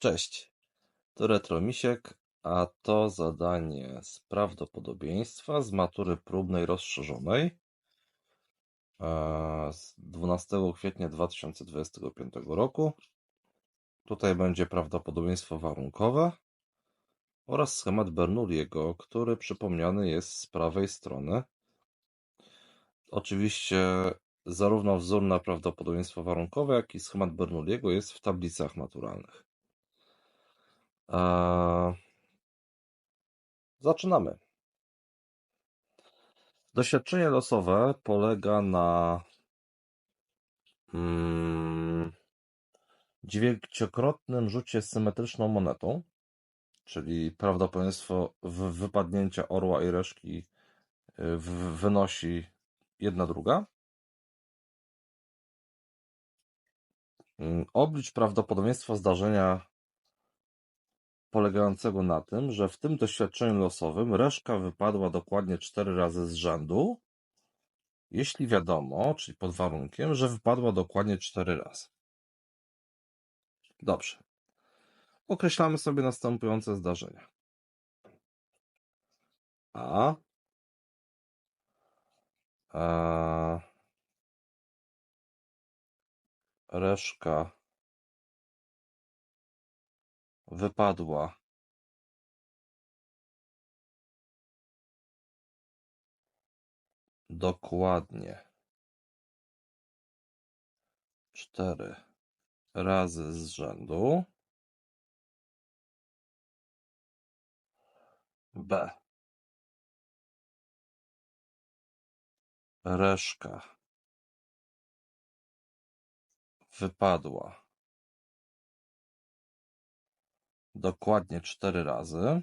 Cześć, to Retromisiek, a to zadanie z prawdopodobieństwa z matury próbnej rozszerzonej e, z 12 kwietnia 2025 roku. Tutaj będzie prawdopodobieństwo warunkowe oraz schemat Bernoulliego, który przypomniany jest z prawej strony. Oczywiście zarówno wzór na prawdopodobieństwo warunkowe, jak i schemat Bernoulliego jest w tablicach maturalnych. Zaczynamy. Doświadczenie losowe polega na mm, dziewięciokrotnym rzucie symetryczną monetą, czyli prawdopodobieństwo wypadnięcia orła i reszki y, wynosi jedna druga. Mm, oblicz prawdopodobieństwo zdarzenia polegającego na tym, że w tym doświadczeniu losowym reszka wypadła dokładnie cztery razy z rzędu, jeśli wiadomo, czyli pod warunkiem, że wypadła dokładnie cztery razy. Dobrze. Określamy sobie następujące zdarzenia. A, a reszka wypadła dokładnie cztery razy z rzędu. B. Reszka wypadła dokładnie cztery razy.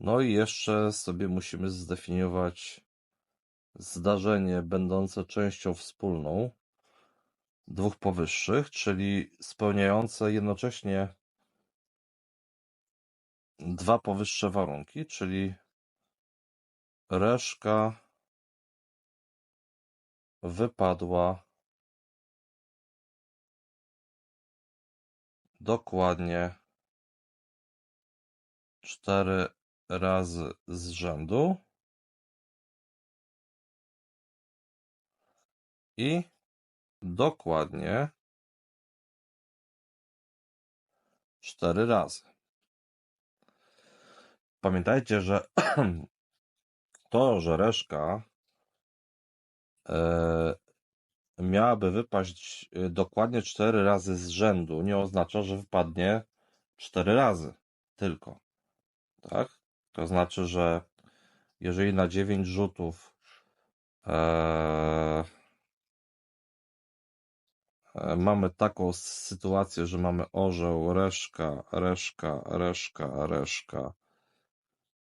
No i jeszcze sobie musimy zdefiniować zdarzenie będące częścią wspólną dwóch powyższych, czyli spełniające jednocześnie dwa powyższe warunki, czyli reszka wypadła. Dokładnie. Cztery razy z rzędu. I dokładnie. Cztery razy. Pamiętajcie, że to, że reszka miałaby wypaść e, dokładnie cztery razy z rzędu, nie oznacza, że wypadnie cztery razy tylko. Tak? To znaczy, że jeżeli na dziewięć rzutów e, mamy taką sytuację, że mamy orzeł, reszka, reszka, reszka, reszka,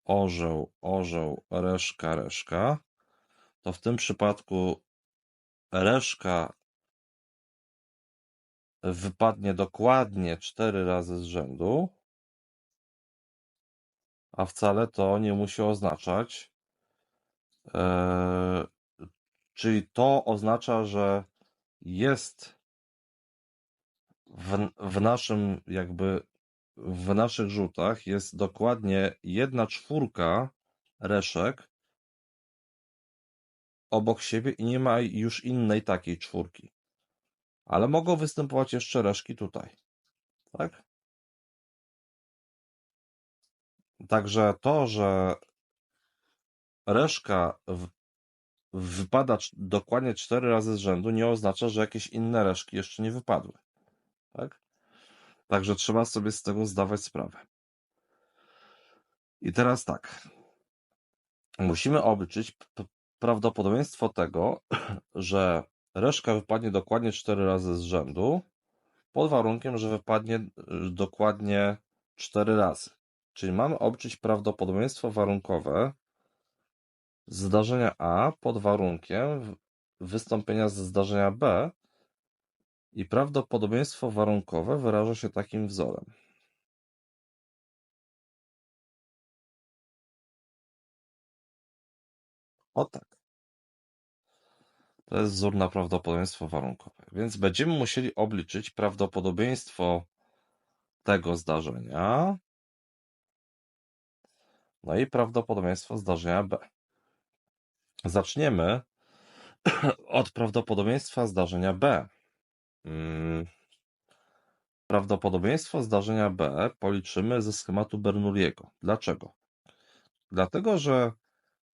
orzeł, orzeł, reszka, reszka, to w tym przypadku reszka wypadnie dokładnie cztery razy z rzędu, a wcale to nie musi oznaczać, e, czyli to oznacza, że jest w, w naszym jakby w naszych rzutach jest dokładnie jedna czwórka reszek obok siebie i nie ma już innej takiej czwórki. Ale mogą występować jeszcze reszki tutaj. Tak? Także to, że reszka w, wypada dokładnie cztery razy z rzędu, nie oznacza, że jakieś inne reszki jeszcze nie wypadły. Tak? Także trzeba sobie z tego zdawać sprawę. I teraz tak. Musimy obliczyć prawdopodobieństwo tego, że reszka wypadnie dokładnie cztery razy z rzędu, pod warunkiem, że wypadnie y, dokładnie cztery razy. Czyli mamy obliczyć prawdopodobieństwo warunkowe zdarzenia A pod warunkiem wystąpienia ze zdarzenia B i prawdopodobieństwo warunkowe wyraża się takim wzorem. O tak. To jest wzór na prawdopodobieństwo warunkowe. Więc będziemy musieli obliczyć prawdopodobieństwo tego zdarzenia, no i prawdopodobieństwo zdarzenia B. Zaczniemy od prawdopodobieństwa zdarzenia B. Mm. Prawdopodobieństwo zdarzenia B policzymy ze schematu Bernoulliego. Dlaczego? Dlatego, że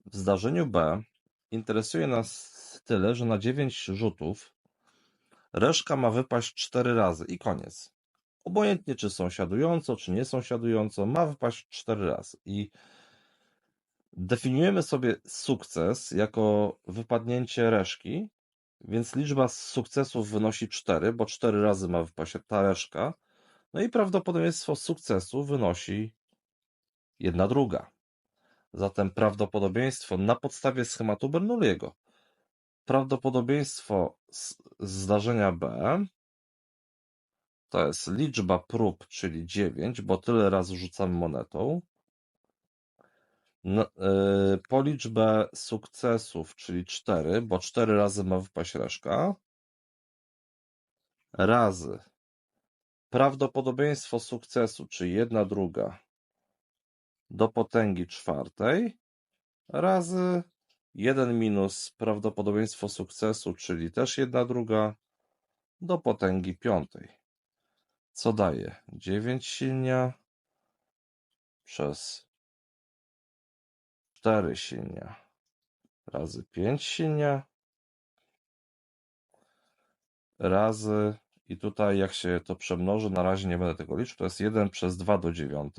w zdarzeniu B interesuje nas tyle, że na 9 rzutów reszka ma wypaść 4 razy i koniec. Obojętnie czy sąsiadująco, czy nie sąsiadująco, ma wypaść 4 razy. I definiujemy sobie sukces jako wypadnięcie reszki, więc liczba sukcesów wynosi 4, bo 4 razy ma wypaść ta reszka. No i prawdopodobieństwo sukcesu wynosi 1 druga. Zatem prawdopodobieństwo na podstawie schematu Bernoulliego. Prawdopodobieństwo zdarzenia B to jest liczba prób, czyli 9, bo tyle razy rzucamy monetą, y, po liczbę sukcesów, czyli 4, bo 4 razy ma wypaść reszka, razy. Prawdopodobieństwo sukcesu, czyli 1 druga do potęgi czwartej, razy 1 minus prawdopodobieństwo sukcesu, czyli też 1 druga do potęgi piątej. Co daje? 9 silnia przez 4 silnia razy 5 silnia razy i tutaj jak się to przemnoży, na razie nie będę tego liczył, to jest 1 przez 2 do 9.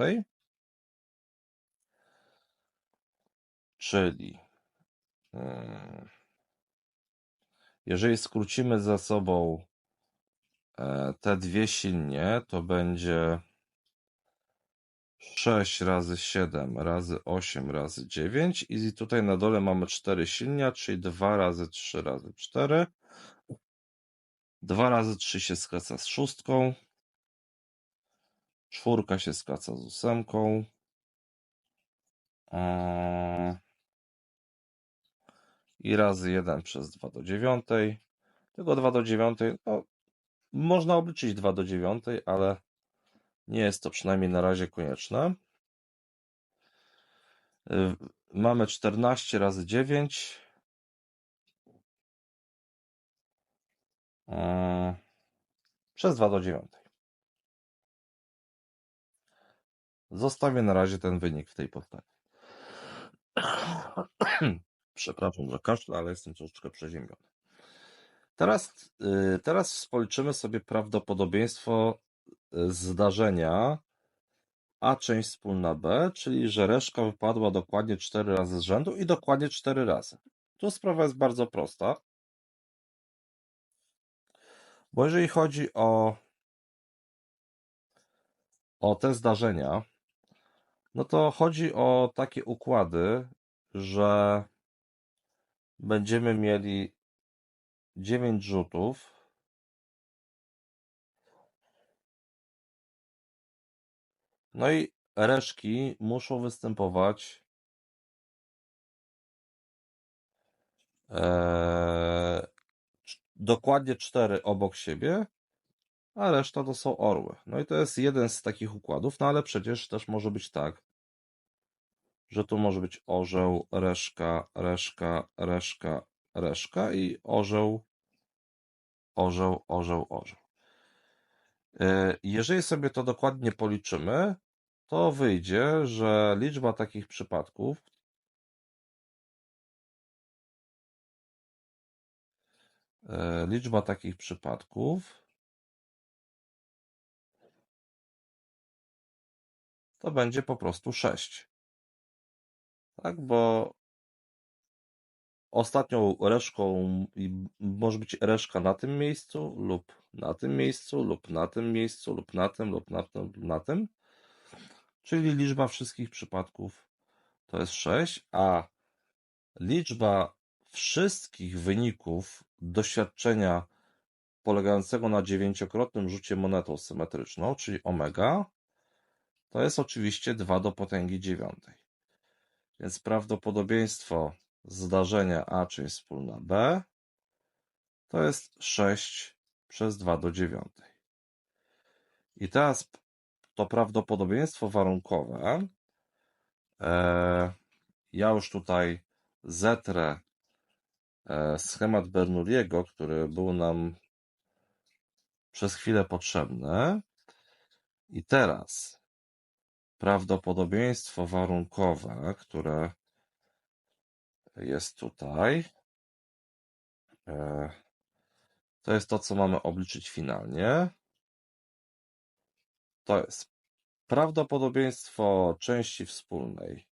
Czyli jeżeli skrócimy za sobą e, te dwie silnie, to będzie 6 razy 7 razy 8 razy 9 i tutaj na dole mamy 4 silnia, czyli 2 razy 3 razy 4. 2 razy 3 się skraca z szóstką. Czwórka się skraca z ósemką. I razy 1 przez 2 do 9. Tego 2 do 9, no, można obliczyć 2 do 9, ale nie jest to przynajmniej na razie konieczne. Y, mamy 14 razy 9. Yy, przez 2 do 9. Zostawię na razie ten wynik w tej postaci. Przepraszam za kaszle, ale jestem troszeczkę przeziębiony. Teraz, y, teraz policzymy sobie prawdopodobieństwo y, zdarzenia A część wspólna B, czyli że reszka wypadła dokładnie 4 razy z rzędu i dokładnie 4 razy. Tu sprawa jest bardzo prosta. Bo jeżeli chodzi o, o te zdarzenia, no to chodzi o takie układy, że będziemy mieli 9 rzutów. No i reszki muszą występować e, dokładnie cztery obok siebie, a reszta to są orły. No i to jest jeden z takich układów, no ale przecież też może być tak, że tu może być orzeł, reszka, reszka, reszka, reszka i orzeł, orzeł, orzeł, orzeł. E, jeżeli sobie to dokładnie policzymy, to wyjdzie, że liczba takich przypadków e, liczba takich przypadków to będzie po prostu 6. Tak, bo ostatnią reszką może być reszka na tym miejscu lub na tym miejscu lub na tym miejscu lub na tym lub na tym lub na tym. Czyli liczba wszystkich przypadków to jest 6, a liczba wszystkich wyników doświadczenia polegającego na dziewięciokrotnym rzucie monetą symetryczną, czyli omega, to jest oczywiście 2 do potęgi dziewiątej. Więc prawdopodobieństwo zdarzenia A, czyli wspólna B, to jest 6 przez 2 do 9. I teraz to prawdopodobieństwo warunkowe. E, ja już tutaj zetrę e, schemat Bernoulliego, który był nam przez chwilę potrzebny. I teraz prawdopodobieństwo warunkowe, które jest tutaj, e, to jest to, co mamy obliczyć finalnie. To jest prawdopodobieństwo części wspólnej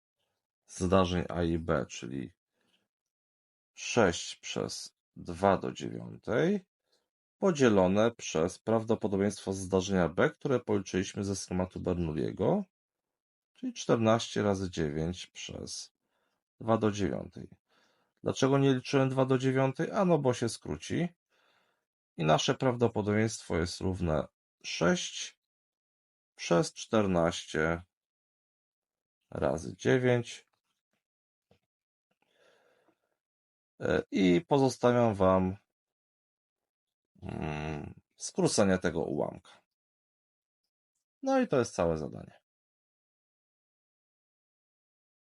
zdarzeń A i B, czyli 6 przez 2 do 9, podzielone przez prawdopodobieństwo zdarzenia B, które policzyliśmy ze schematu Bernoulliego, czyli 14 razy 9 przez 2 do 9. Dlaczego nie liczyłem 2 do 9? A no bo się skróci. I nasze prawdopodobieństwo jest równe 6 przez 14 razy 9. E, I pozostawiam Wam mm, skrócenie tego ułamka. No i to jest całe zadanie.